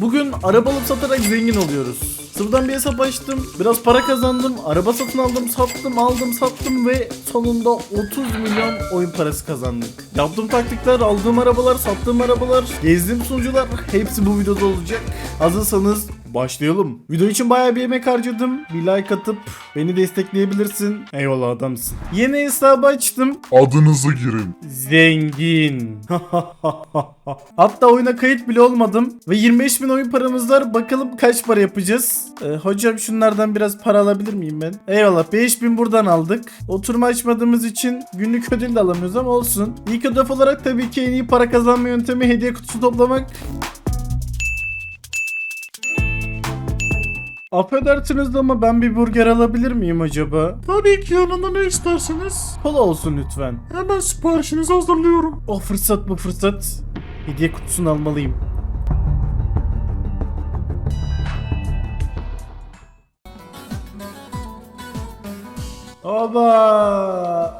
Bugün araba alıp satarak zengin oluyoruz. Sıfırdan bir hesap açtım. Biraz para kazandım. Araba satın aldım, sattım, aldım, sattım ve sonunda 30 milyon oyun parası kazandık. Yaptığım taktikler, aldığım arabalar, sattığım arabalar, gezdiğim sunucular hepsi bu videoda olacak. Hazırsanız başlayalım. Video için bayağı bir emek harcadım. Bir like atıp beni destekleyebilirsin. Eyvallah adamsın. Yeni hesabı açtım. Adınızı girin. Zengin. Hatta oyuna kayıt bile olmadım. Ve 25 bin oyun paramız var. Bakalım kaç para yapacağız. Ee, hocam şunlardan biraz para alabilir miyim ben? Eyvallah 5 bin buradan aldık. Oturma açmadığımız için günlük ödül de alamıyoruz ama olsun. İlk hedef olarak tabii ki en iyi para kazanma yöntemi hediye kutusu toplamak. Affedersiniz ama ben bir burger alabilir miyim acaba? Tabii ki yanında ne isterseniz. Kola olsun lütfen. Hemen siparişinizi hazırlıyorum. O fırsat bu fırsat. Hediye kutusunu almalıyım. Oba!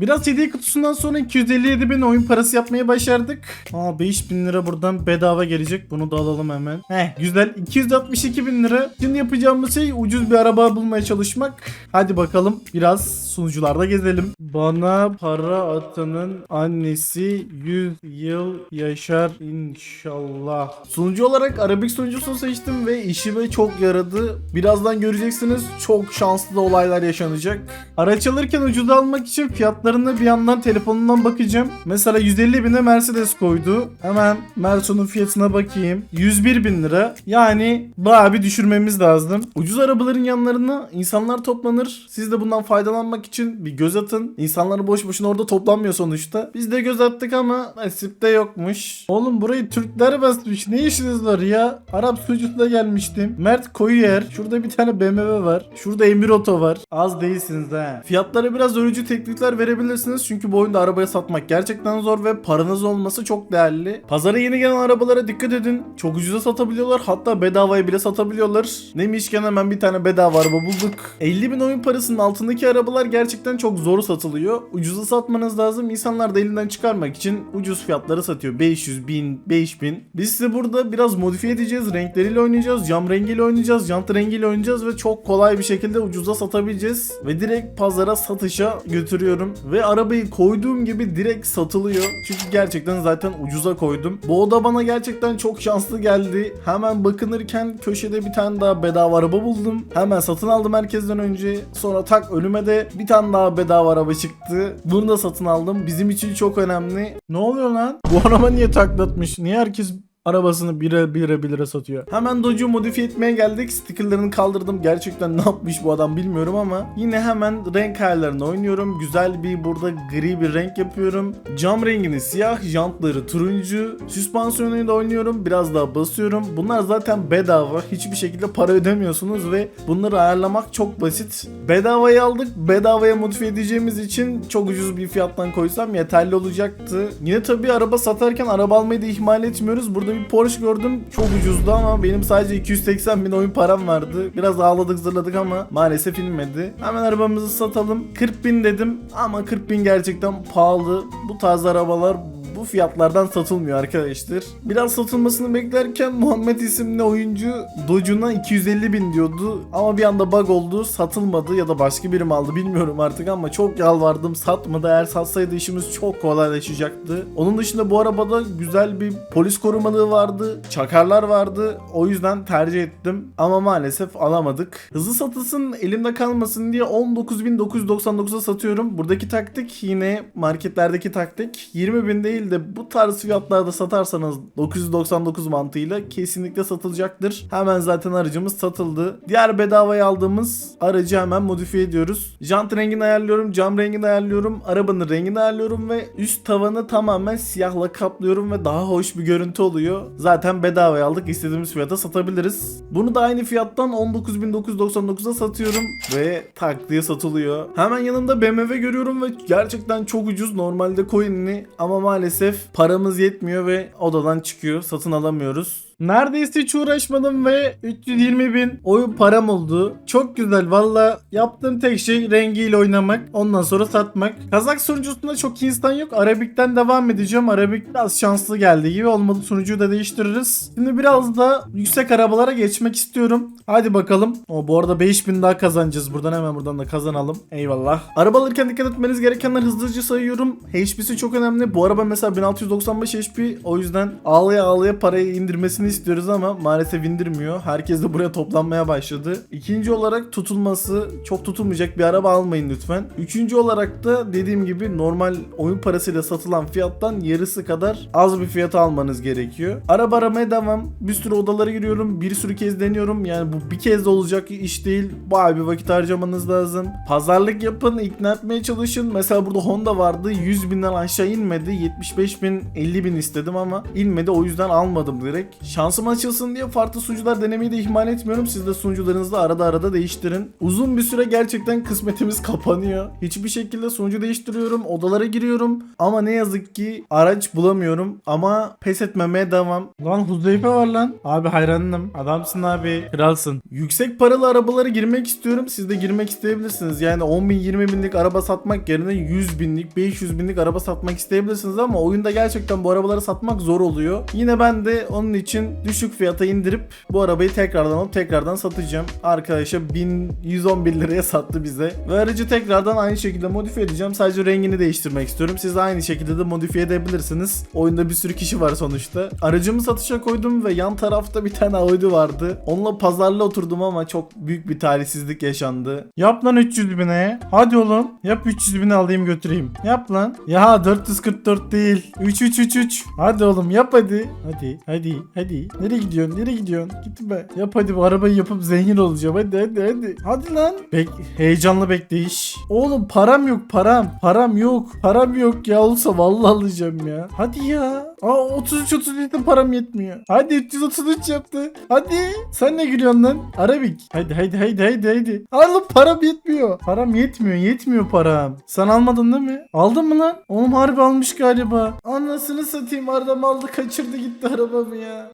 Biraz hediye kutusundan sonra 257 bin oyun parası yapmayı başardık. Aa 5 bin lira buradan bedava gelecek. Bunu da alalım hemen. Heh güzel. 262 bin lira. Şimdi yapacağımız şey ucuz bir araba bulmaya çalışmak. Hadi bakalım biraz sunucularda gezelim. Bana para atanın annesi 100 yıl yaşar inşallah. Sunucu olarak Arabik sunucusunu seçtim ve işime çok yaradı. Birazdan göreceksiniz çok şanslı olaylar yaşanacak. Araç alırken ucuz almak için fiyatlarına bir yandan telefonundan bakacağım. Mesela 150 bine Mercedes koydu. Hemen Merso'nun fiyatına bakayım. 101 bin lira. Yani bayağı bir düşürmemiz lazım. Ucuz arabaların yanlarına insanlar toplanır. Siz de bundan faydalanmak için bir göz atın. İnsanlar boş boşuna orada toplanmıyor sonuçta. Biz de göz attık ama nasipte yokmuş. Oğlum burayı Türkler basmış. Ne işiniz var ya? Arap sunucusuna gelmiştim. Mert Koyuyer. Şurada bir tane BMW var. Şurada Emir Oto var. Az değilsiniz ha. Fiyatlara biraz ölücü teklifler verebilirsiniz. Çünkü bu oyunda arabaya satmak gerçekten zor ve paranız olması çok değerli. Pazara yeni gelen arabalara dikkat edin. Çok ucuza satabiliyorlar. Hatta bedavaya bile satabiliyorlar. Neymişken hemen bir tane bedava araba bulduk. 50 bin oyun parasının altındaki arabalar gerçekten çok zor satılıyor. Ucuza satmanız lazım. İnsanlar da elinden çıkarmak için ucuz fiyatları satıyor. 500, 1000, 5000. Biz size burada biraz modifiye edeceğiz. Renkleriyle oynayacağız. Cam rengiyle oynayacağız. Jant rengiyle oynayacağız ve çok kolay bir şekilde ucuza satabileceğiz. Ve direkt pazara satışa götürüyorum. Ve arabayı koyduğum gibi direkt satılıyor. Çünkü gerçekten zaten ucuza koydum. Bu oda bana gerçekten çok şanslı geldi. Hemen bakınırken köşede bir tane daha bedava araba buldum. Hemen satın aldım herkesten önce. Sonra tak önüme de bir tane daha bedava araba çıktı. Bunu da satın aldım. Bizim için çok önemli. Ne oluyor lan? Bu araba niye taklatmış? Niye herkes arabasını bire bire bire satıyor. Hemen Dodge'u modifiye etmeye geldik. Stickerlarını kaldırdım. Gerçekten ne yapmış bu adam bilmiyorum ama yine hemen renk ayarlarını oynuyorum. Güzel bir burada gri bir renk yapıyorum. Cam rengini siyah, jantları turuncu. Süspansiyonunu da oynuyorum. Biraz daha basıyorum. Bunlar zaten bedava. Hiçbir şekilde para ödemiyorsunuz ve bunları ayarlamak çok basit. Bedavaya aldık. Bedavaya modifiye edeceğimiz için çok ucuz bir fiyattan koysam yeterli olacaktı. Yine tabii araba satarken araba almayı da ihmal etmiyoruz. Burada bir Porsche gördüm. Çok ucuzdu ama benim sadece 280 bin oyun param vardı. Biraz ağladık zırladık ama maalesef inmedi. Hemen arabamızı satalım. 40 bin dedim ama 40 bin gerçekten pahalı. Bu tarz arabalar bu fiyatlardan satılmıyor arkadaşlar. Biraz satılmasını beklerken Muhammed isimli oyuncu Doge'una 250 bin diyordu. Ama bir anda bug oldu satılmadı ya da başka biri mi aldı bilmiyorum artık ama çok yalvardım satmadı. Eğer satsaydı işimiz çok kolaylaşacaktı. Onun dışında bu arabada güzel bir polis korumalığı vardı. Çakarlar vardı. O yüzden tercih ettim. Ama maalesef alamadık. Hızlı satılsın elimde kalmasın diye 19.999'a satıyorum. Buradaki taktik yine marketlerdeki taktik. 20 bin de bu tarz fiyatlarda satarsanız 999 mantığıyla kesinlikle satılacaktır. Hemen zaten aracımız satıldı. Diğer bedavaya aldığımız aracı hemen modifiye ediyoruz. Jant rengini ayarlıyorum, cam rengini ayarlıyorum, arabanın rengini ayarlıyorum ve üst tavanı tamamen siyahla kaplıyorum ve daha hoş bir görüntü oluyor. Zaten bedavaya aldık istediğimiz fiyata satabiliriz. Bunu da aynı fiyattan 19.999'a satıyorum ve tak diye satılıyor. Hemen yanımda BMW görüyorum ve gerçekten çok ucuz normalde coin'ini ama maalesef paramız yetmiyor ve odadan çıkıyor satın alamıyoruz. Neredeyse hiç uğraşmadım ve 320 bin oyun param oldu. Çok güzel valla yaptığım tek şey rengiyle oynamak ondan sonra satmak. Kazak sunucusunda çok insan yok. Arabik'ten devam edeceğim. Arabik biraz şanslı geldi gibi olmadı sunucuyu da değiştiririz. Şimdi biraz da yüksek arabalara geçmek istiyorum. Hadi bakalım. O bu arada 5000 daha kazanacağız. Buradan hemen buradan da kazanalım. Eyvallah. Araba alırken dikkat etmeniz gerekenler hızlıca sayıyorum. HP'si çok önemli. Bu araba mesela 1695 HP. O yüzden ağlaya ağlaya parayı indirmesini istiyoruz ama maalesef indirmiyor. Herkes de buraya toplanmaya başladı. İkinci olarak tutulması çok tutulmayacak bir araba almayın lütfen. Üçüncü olarak da dediğim gibi normal oyun parasıyla satılan fiyattan yarısı kadar az bir fiyata almanız gerekiyor. Araba aramaya devam. Bir sürü odalara giriyorum. Bir sürü kez deniyorum. Yani bu bir kez de olacak iş değil. Bayağı bir vakit harcamanız lazım. Pazarlık yapın. ikna etmeye çalışın. Mesela burada Honda vardı. 100 binden aşağı inmedi. 75 bin 50 bin istedim ama inmedi. O yüzden almadım direkt. Şansım açılsın diye farklı sunucular denemeyi de ihmal etmiyorum. Siz de sunucularınızı arada arada değiştirin. Uzun bir süre gerçekten kısmetimiz kapanıyor. Hiçbir şekilde sunucu değiştiriyorum. Odalara giriyorum. Ama ne yazık ki araç bulamıyorum. Ama pes etmemeye devam. Lan Huzeyfe var lan. Abi hayranım. Adamsın abi. Kralsın. Yüksek paralı arabalara girmek istiyorum. Siz de girmek isteyebilirsiniz. Yani 10 bin 20 binlik araba satmak yerine 100 binlik 500 binlik araba satmak isteyebilirsiniz ama oyunda gerçekten bu arabaları satmak zor oluyor. Yine ben de onun için düşük fiyata indirip bu arabayı tekrardan alıp tekrardan satacağım. Arkadaşa 1111 liraya sattı bize. Ve aracı tekrardan aynı şekilde modifiye edeceğim. Sadece rengini değiştirmek istiyorum. Siz de aynı şekilde de modifiye edebilirsiniz. Oyunda bir sürü kişi var sonuçta. Aracımı satışa koydum ve yan tarafta bir tane Audi vardı. Onunla pazarla oturdum ama çok büyük bir talihsizlik yaşandı. Yap lan 300 bine. Hadi oğlum. Yap 300 bine alayım götüreyim. Yap lan. Ya 444 değil. 3 3 3 3. Hadi oğlum yap hadi. Hadi hadi hadi. Nereye gidiyorsun? Nereye gidiyorsun? Gitme. Yap hadi bu arabayı yapıp zengin olacağım. Hadi hadi hadi. Hadi lan. Bek heyecanlı bekleyiş. Oğlum param yok param. Param yok. Param yok ya olsa vallahi alacağım ya. Hadi ya. Aa 33 37 param yetmiyor. Hadi 333 yaptı. Hadi. Sen ne gülüyorsun lan? Arabik. Hadi hadi hadi hadi hadi. Oğlum param yetmiyor. Param yetmiyor. Yetmiyor param. Sen almadın değil mi? Aldın mı lan? Oğlum harbi almış galiba. Anasını satayım. Adam aldı kaçırdı gitti arabamı ya.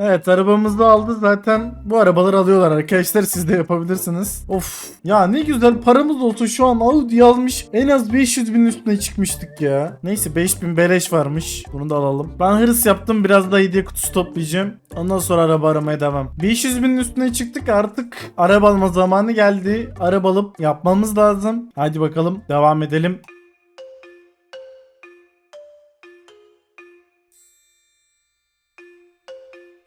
Evet arabamızı aldı zaten bu arabaları alıyorlar arkadaşlar siz de yapabilirsiniz. Of ya ne güzel paramız olsa şu an Audi yazmış en az 500 bin üstüne çıkmıştık ya. Neyse 5000 beleş varmış bunu da alalım. Ben hırs yaptım biraz da hediye kutusu toplayacağım. Ondan sonra araba aramaya devam. 500 binin üstüne çıktık artık araba alma zamanı geldi. Araba alıp yapmamız lazım. Hadi bakalım devam edelim.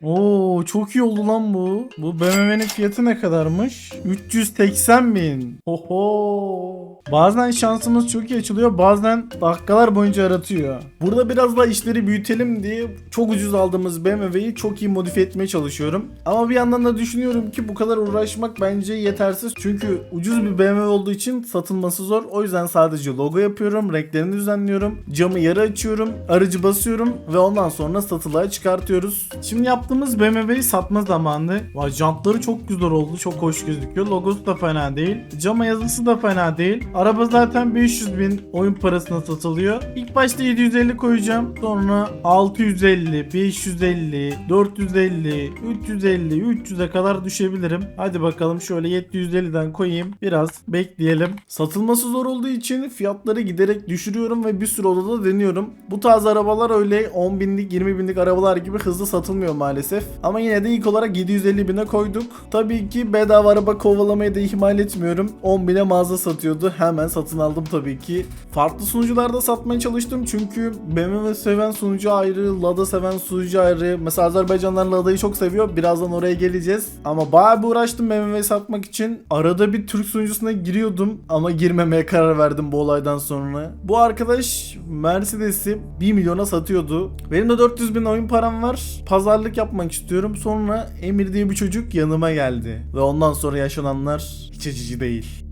Oo çok iyi oldu lan bu. Bu BMW'nin fiyatı ne kadarmış? 380 bin. Oho. Bazen şansımız çok iyi açılıyor. Bazen dakikalar boyunca aratıyor. Burada biraz daha işleri büyütelim diye çok ucuz aldığımız BMW'yi çok iyi modifiye etmeye çalışıyorum. Ama bir yandan da düşünüyorum ki bu kadar uğraşmak bence yetersiz. Çünkü ucuz bir BMW olduğu için satılması zor. O yüzden sadece logo yapıyorum. Renklerini düzenliyorum. Camı yarı açıyorum. Aracı basıyorum. Ve ondan sonra satılığa çıkartıyoruz. Şimdi yaptığımız BMW'yi satma zamanı. Vay jantları çok güzel oldu. Çok hoş gözüküyor. Logosu da fena değil. Cama yazısı da fena değil. Araba zaten 500 bin oyun parasına satılıyor. İlk başta 750 koyacağım. Sonra 650, 550, 450, 350, 300'e kadar düşebilirim. Hadi bakalım şöyle 750'den koyayım. Biraz bekleyelim. Satılması zor olduğu için fiyatları giderek düşürüyorum ve bir sürü odada deniyorum. Bu tarz arabalar öyle 10 binlik 20 binlik arabalar gibi hızlı satılmıyor maalesef. Ama yine de ilk olarak 750 bine koyduk. Tabii ki bedava araba kovalamayı da ihmal etmiyorum. 10 bine mağaza satıyordu. Hemen satın aldım tabii ki. Farklı sunucularda satmaya çalıştım çünkü BMW seven sunucu ayrı, Lada seven sunucu ayrı. Mesela Azerbaycanlar Lada'yı çok seviyor. Birazdan oraya geleceğiz. Ama bayağı bir uğraştım BMW'yi satmak için. Arada bir Türk sunucusuna giriyordum ama girmemeye karar verdim bu olaydan sonra. Bu arkadaş Mercedes'i 1 milyona satıyordu. Benim de 400 bin oyun param var. Pazarlık yapmak istiyorum. Sonra Emir diye bir çocuk yanıma geldi. Ve ondan sonra yaşananlar hiç açıcı değil.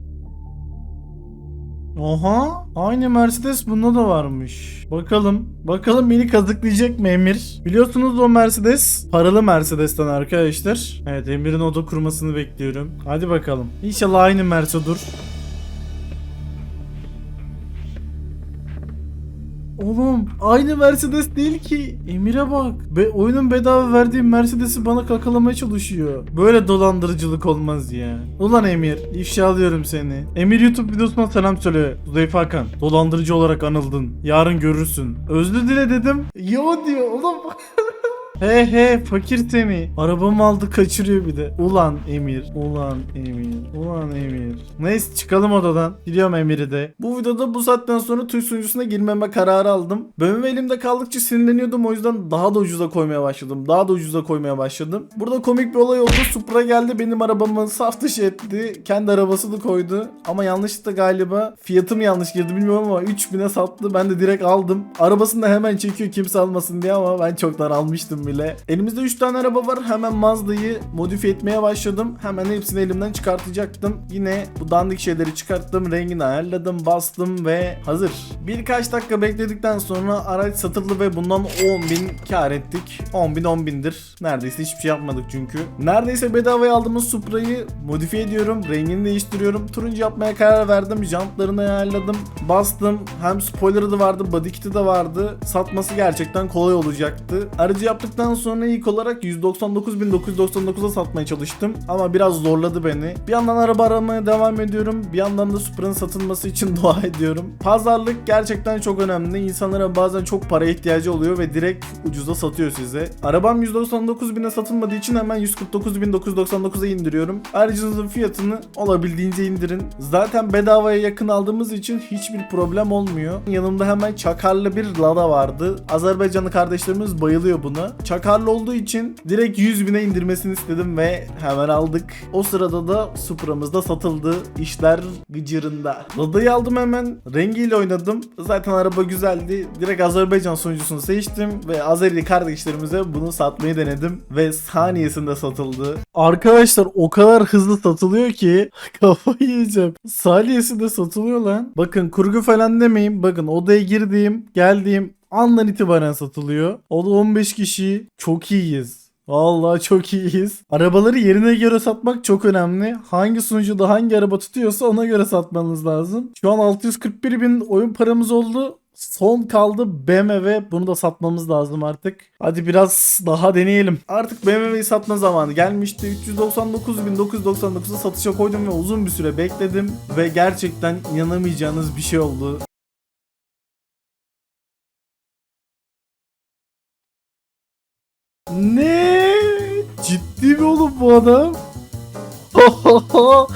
Oha aynı Mercedes bunda da varmış. Bakalım. Bakalım beni kazıklayacak mı Emir? Biliyorsunuz o Mercedes paralı Mercedes'ten arkadaşlar. Evet Emir'in oda kurmasını bekliyorum. Hadi bakalım. İnşallah aynı Mercedes. Oğlum aynı Mercedes değil ki. Emir'e bak. Be oyunun bedava verdiği Mercedes'i bana kakalamaya çalışıyor. Böyle dolandırıcılık olmaz ya. Ulan Emir ifşalıyorum seni. Emir YouTube videosuna selam söyle. Zeyfa Hakan. Dolandırıcı olarak anıldın. Yarın görürsün. Özlü dile dedim. Yo diyor oğlum. He he fakir seni. Arabamı aldı kaçırıyor bir de. Ulan Emir. Ulan Emir. Ulan Emir. Neyse çıkalım odadan. Gidiyorum Emir'i de. Bu videoda bu saatten sonra Türk sunucusuna girmeme kararı aldım. Bölüm elimde kaldıkça sinirleniyordum o yüzden daha da ucuza koymaya başladım. Daha da ucuza koymaya başladım. Burada komik bir olay oldu. Supra geldi benim arabamı saf dışı etti. Kendi arabasını koydu. Ama yanlışlıkla galiba fiyatım yanlış girdi bilmiyorum ama 3000'e sattı. Ben de direkt aldım. Arabasını da hemen çekiyor kimse almasın diye ama ben çoktan almıştım bile. Elimizde 3 tane araba var. Hemen Mazda'yı modifiye etmeye başladım. Hemen hepsini elimden çıkartacaktım. Yine bu dandik şeyleri çıkarttım. Rengini ayarladım, bastım ve hazır. Birkaç dakika bekledikten sonra araç satıldı ve bundan 10.000 kar ettik. 10.000 10.000'dir. Neredeyse hiçbir şey yapmadık çünkü. Neredeyse bedavaya aldığımız Supra'yı modifiye ediyorum. Rengini değiştiriyorum. Turuncu yapmaya karar verdim. Jantlarını ayarladım. Bastım. Hem spoiler'ı da vardı, body kit'i de vardı. Satması gerçekten kolay olacaktı. Aracı yaptıktan sonra ilk olarak 199.999'a satmaya çalıştım. Ama biraz zorladı beni. Bir yandan araba aramaya devam ediyorum. Bir yandan da Supra'nın satılması için dua ediyorum. Pazarlık gerçekten çok önemli. İnsanlara bazen çok para ihtiyacı oluyor ve direkt ucuza satıyor size. Arabam 199.000'e satılmadığı için hemen 149.999'a indiriyorum. Aracınızın fiyatını olabildiğince indirin. Zaten bedavaya yakın aldığımız için hiçbir problem olmuyor. Yanımda hemen çakarlı bir Lada vardı. Azerbaycanlı kardeşlerimiz bayılıyor buna. Çakarlı olduğu için direkt 100 bine indirmesini istedim ve hemen aldık. O sırada da Supra'mız da satıldı. İşler gıcırında. Lada'yı aldım hemen. Rengiyle oynadım. Zaten araba güzeldi. Direkt Azerbaycan sunucusunu seçtim ve Azeri kardeşlerimize bunu satmayı denedim ve saniyesinde satıldı. Arkadaşlar o kadar hızlı satılıyor ki kafayı yiyeceğim. Saniyesinde satılıyor lan. Bakın kurgu falan demeyin. Bakın odaya girdiğim, geldiğim andan itibaren satılıyor. O da 15 kişi. Çok iyiyiz. Vallahi çok iyiyiz. Arabaları yerine göre satmak çok önemli. Hangi sunucuda hangi araba tutuyorsa ona göre satmanız lazım. Şu an 641 bin oyun paramız oldu. Son kaldı BMW. Bunu da satmamız lazım artık. Hadi biraz daha deneyelim. Artık BMW'yi satma zamanı gelmişti. 399.999'a satışa koydum ve uzun bir süre bekledim. Ve gerçekten inanamayacağınız bir şey oldu. Ne? Ciddi mi oğlum bu adam?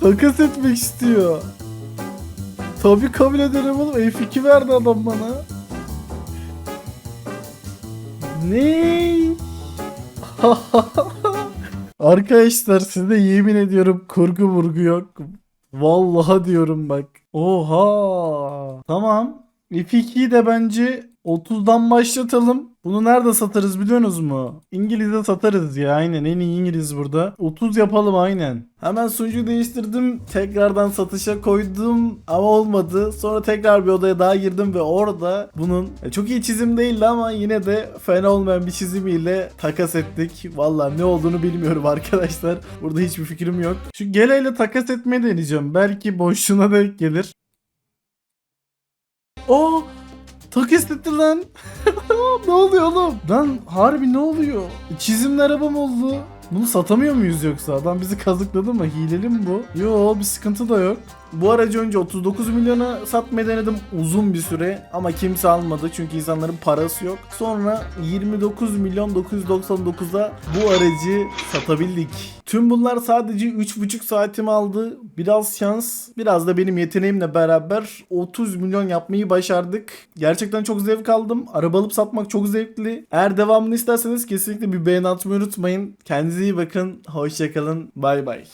Takas etmek istiyor. Tabii kabul ederim oğlum. F2 verdi adam bana. Ne? Arkadaşlar size yemin ediyorum kurgu vurgu yok. Vallahi diyorum bak. Oha. Tamam. F2'yi de bence 30'dan başlatalım. Bunu nerede satarız biliyorsunuz mu? İngiliz'de satarız ya aynen en iyi İngiliz burada. 30 yapalım aynen. Hemen sunucu değiştirdim. Tekrardan satışa koydum ama olmadı. Sonra tekrar bir odaya daha girdim ve orada bunun e, çok iyi çizim değildi ama yine de fena olmayan bir çizimiyle takas ettik. Valla ne olduğunu bilmiyorum arkadaşlar. Burada hiçbir fikrim yok. Şu geleyle takas etmeyi deneyeceğim. Belki boşluğuna denk gelir. Oo Takas etti lan. ne oluyor oğlum? Lan harbi ne oluyor? Çizimli arabam oldu. Bunu satamıyor muyuz yoksa? Adam bizi kazıkladı mı? Hileli mi bu? Yo bir sıkıntı da yok. Bu aracı önce 39 milyona satmayı denedim uzun bir süre ama kimse almadı çünkü insanların parası yok. Sonra 29 milyon 999'a bu aracı satabildik. Tüm bunlar sadece 3,5 saatimi aldı. Biraz şans, biraz da benim yeteneğimle beraber 30 milyon yapmayı başardık. Gerçekten çok zevk aldım. Araba alıp satmak çok zevkli. Eğer devamını isterseniz kesinlikle bir beğeni atmayı unutmayın. Kendinize iyi bakın. Hoşçakalın. Bay bay.